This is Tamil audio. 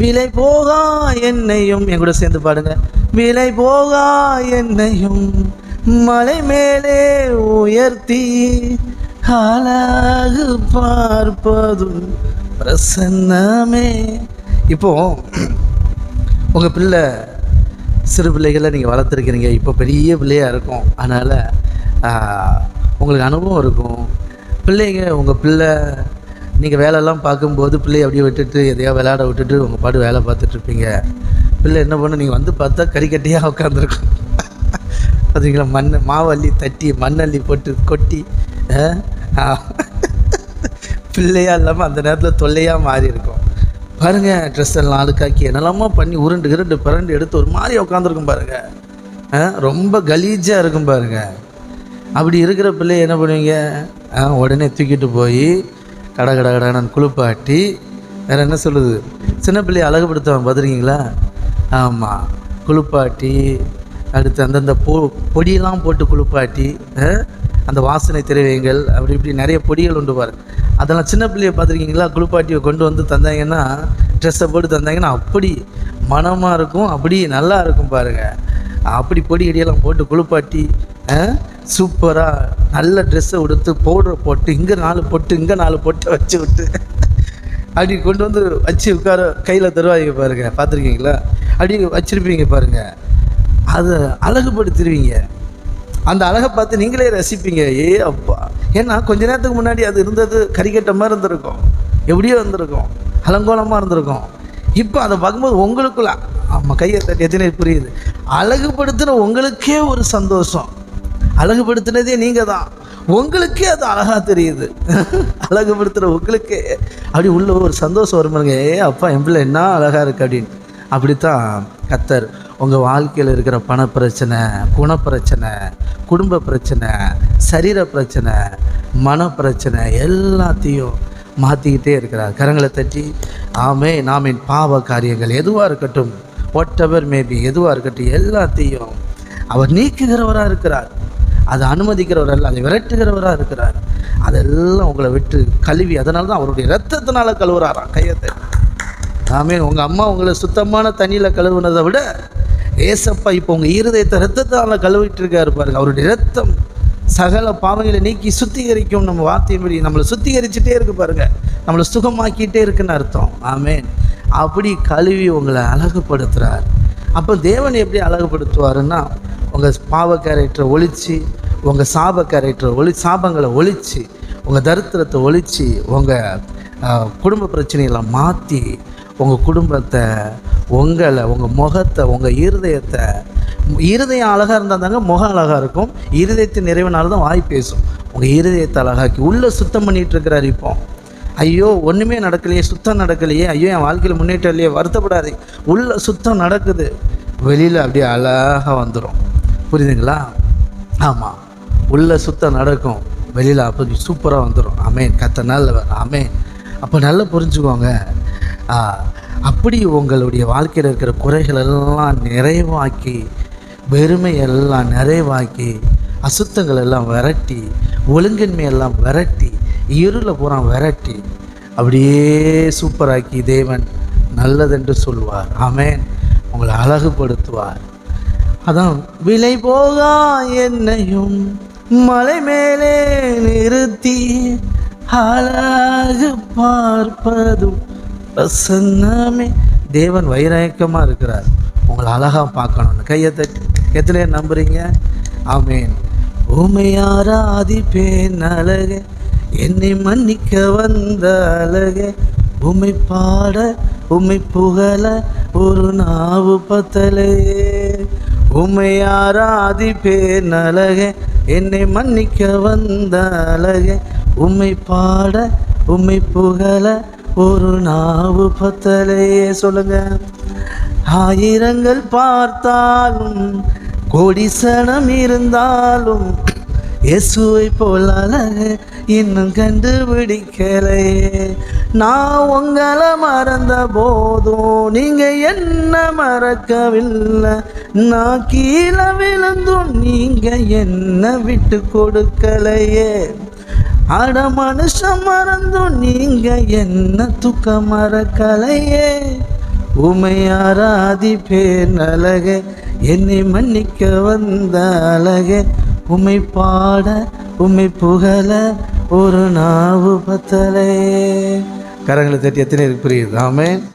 விலை போகா என்னையும் என் கூட சேர்ந்து பாடுங்க. விலை போகா என்னையும் மலை மேலே உயர்த்தி அழகு பார்ப்பதும் பிரசன்னமே. இப்போ உங்கள் பிள்ளை சிறு பிள்ளைகளை நீங்கள் வளர்த்துருக்கிறீங்க. இப்போ பெரிய பிள்ளையாக இருக்கும். அதனால் உங்களுக்கு அனுபவம் இருக்கும். பிள்ளைங்க உங்கள் பிள்ளை நீங்கள் வேலையெல்லாம் பார்க்கும்போது பிள்ளையை அப்படியே விட்டுட்டு எதையோ விளையாட விட்டுட்டு உங்கள் பாட்டு வேலை பார்த்துட்ருப்பீங்க பிள்ளை என்ன பண்ணு நீங்கள் வந்து பார்த்தா கறிக்கட்டியாக உட்காந்துருக்கும் பார்த்தீங்களா மண் மாவள்ளி தட்டி மண்ணள்ளி போட்டு கொட்டி பிள்ளையாக இல்லாமல் அந்த நேரத்தில் தொல்லையாக மாறி இருக்கும். பாருங்கள் ட்ரெஸ் எல்லாம் அழுக்காக்கி என்னெல்லாமோ பண்ணி உருண்டு கிருண்டு பிறண்டு எடுத்து ஒரு மாதிரி உட்காந்துருக்கும் பாருங்கள் ரொம்ப கலீஜாக இருக்கும் பாருங்கள் அப்படி இருக்கிற பிள்ளைய என்ன பண்ணுவீங்க? உடனே தூக்கிட்டு போய் கட கட கடன்னு குளிப்பாட்டி வேற என்ன சொல்லுது? சின்ன பிள்ளையை அழகுபடுத்துவாங்க பார்த்துருக்கீங்களா? ஆமாம் குளிப்பாட்டி அடுத்து அந்தந்த பொ பொடியெல்லாம் போட்டு குளிப்பாட்டி அந்த வாசனை திரவியங்கள் அப்படி இப்படி நிறைய பொடிகள் உண்டு பாரு. அதெல்லாம் சின்ன பிள்ளையை பார்த்துருக்கீங்களா? குளிப்பாட்டியை கொண்டு வந்து தந்தாங்கன்னா ட்ரெஸ்ஸை போட்டு தந்தாங்கன்னா அப்படி மனமாக இருக்கும் அப்படி நல்லா இருக்கும் பாருங்கள் அப்படி பொடி கடியெல்லாம் போட்டு குளிப்பாட்டி சூப்பராக நல்ல ட்ரெஸ்ஸை உடுத்து பவுடரை போட்டு இங்கே நாலு பொட்டு இங்கே நாலு போட்டு வச்சு விட்டு அப்படி கொண்டு வந்து வச்சு உட்கார கையில் தருவாங்க பாருங்க. பார்த்துருக்கீங்களா? அப்படி வச்சுருப்பீங்க பாருங்கள் அதை அழகுபடுத்திடுவீங்க அந்த அழகை பார்த்து நீங்களே ரசிப்பீங்க. ஏ அப்பா. ஏன்னா கொஞ்ச நேரத்துக்கு முன்னாடி அது இருந்தது கறிக்கட்ட மாதிரி இருந்திருக்கும். எப்படியோ இருந்திருக்கும். அலங்கோலமாக இருந்திருக்கும். இப்போ அதை பார்க்கும்போது உங்களுக்குள்ள ஆமாம் கையை தட்டி எத்தனை புரியுது. அழகுபடுத்தின உங்களுக்கே ஒரு சந்தோஷம். அழகுபடுத்தினதே நீங்கள் தான் உங்களுக்கே அது அழகாக தெரியுது. அழகுபடுத்துகிற உங்களுக்கே. அப்படி உள்ள ஒரு சந்தோஷம் வருமாங்க ஏ அப்பா என் பிள்ளை என்ன அழகாக இருக்குது அப்படின்னு. அப்படித்தான் கத்தர் உங்கள் வாழ்க்கையில் இருக்கிற பணப்பிரச்சனை குணப்பிரச்சனை குடும்ப பிரச்சனை சரீர பிரச்சனை மனப்பிரச்சனை எல்லாத்தையும் மாற்றிக்கிட்டே இருக்கிறார். கரங்களை தட்டி ஆமே நாம் என் பாவ காரியங்கள் எதுவாக இருக்கட்டும் வாட் எவர் மேபி எதுவாக இருக்கட்டும் எல்லாத்தையும் அவர் நீக்குகிறவராக இருக்கிறார். அதை அனுமதிக்கிறவர் அல்ல அதை விரட்டுகிறவராக இருக்கிறார். அதெல்லாம் உங்களை விட்டு கழுவி அதனால தான் அவருடைய ரத்தத்தினால கழுவுறாராம் கையத்தை. ஆமே உங்கள் அம்மா உங்களை சுத்தமான தண்ணியில் கழுவுனதை விட ஏசப்பா இப்போ உங்கள் இருதயத்தை ரத்தத்தால் கழுவிட்டு இருக்காரு பாருங்க. அவருடைய ரத்தம் சகல பாவங்களை நீக்கி சுத்திகரிக்கும் நம்ம வார்த்தையின்படி நம்மளை சுத்திகரிச்சுட்டே இருக்கு பாருங்க. நம்மளை சுகமாக்கிட்டே இருக்குன்னு அர்த்தம். ஆமேன். அப்படி கழுவி உங்களை அழகுபடுத்துகிறார் அப்போ தேவன் எப்படி அழகுபடுத்துவாருன்னா உங்கள் பாவ கேரக்டரை ஒழித்து உங்கள் சாப கேரக்டரை ஒளி சாபங்களை ஒழித்து உங்கள் தரித்திரத்தை ஒழித்து உங்கள் குடும்ப பிரச்சனைகளை மாற்றி உங்கள் குடும்பத்தை உங்களை உங்கள் முகத்தை உங்கள் இருதயத்தை இருதயம் அழகாக இருந்தால் தாங்க முகம் அழகாக இருக்கும். இருதயத்தின் நிறைவினால தான் வாய் பேசும். உங்கள் இருதயத்தை அழகாக்கி உள்ளே சுத்தம் பண்ணிகிட்டு இருக்கிறார் இப்போ. ஐயோ ஒன்றுமே நடக்கலையே சுத்தம் நடக்கலையே. ஐயோ என் வாழ்க்கையில் முன்னேற்றம் இல்லையே வருத்தப்படாதே. உள்ளே சுத்தம் நடக்குது. வெளியில் அப்படியே அழகாக வந்துடும் புரியுதுங்களா? ஆமாம் உள்ளே சுத்தம் நடக்கும். வெளியில் அப்போ சூப்பராக வந்துடும் அமேன் கத்த நல்ல அமேன் அப்போ நல்லா புரிஞ்சுக்கோங்க. அப்படி உங்களுடைய வாழ்க்கையில் இருக்கிற குறைகள் எல்லாம் நிறைவாக்கி வெறுமையெல்லாம் நிறைவாக்கி அசுத்தங்கள் எல்லாம் விரட்டி ஒழுங்கின்மை எல்லாம் விரட்டி இருளை பூரா விரட்டி அப்படியே சூப்பராக்கி தேவன் நல்லதென்று சொல்வார் அமேன் உங்களை அழகுபடுத்துவார். அதான் விலை போகா என்னையும் மலை மேலே நிறுத்தி அழகு பார்ப்பதும் பிரசன்னமே. தேவன் வைராயக்கமாக இருக்கிறார். உங்களை அழகாக பார்க்கணும்னு. கையை தட்டி எத்தனை நம்புறீங்க? ஆமேன். உமையாராதிப்பேன் அழகு என்னை மன்னிக்க வந்த அழகு. உமை பாட உமை புகழ ஒரு நாவு பத்தலையே உமை ஆராதிப்பேன் அழகே என்னை மன்னிக்க வந்த அழகே உம்மை பாட உம்மை புகழ ஒரு நாவு பத்தலையே. சொல்லுங்க. ஆயிரங்கள் பார்த்தாலும் கோடிசனம் இருந்தாலும் இயேசுவை போல் அழகு இன்னும் கண்டுபிடிக்கலையே. நான் உங்களை மறந்த போதும் நீங்க என்ன மறக்கவில்லை. நான் கீழே விழுந்தும் நீங்க என்ன விட்டு கொடுக்கலையே. அட மனுஷன் மறந்தும் நீங்க என்ன துக்க மறக்கலையே. உமையாராதி பேர் அழகே என்னை மன்னிக்க வந்த அழகே. உமை பாட உமை புகழ ஒரு நாவு பத்தலே. கரங்களை தட்டி எத்தனை இருக்கு புரியுது? ஆமே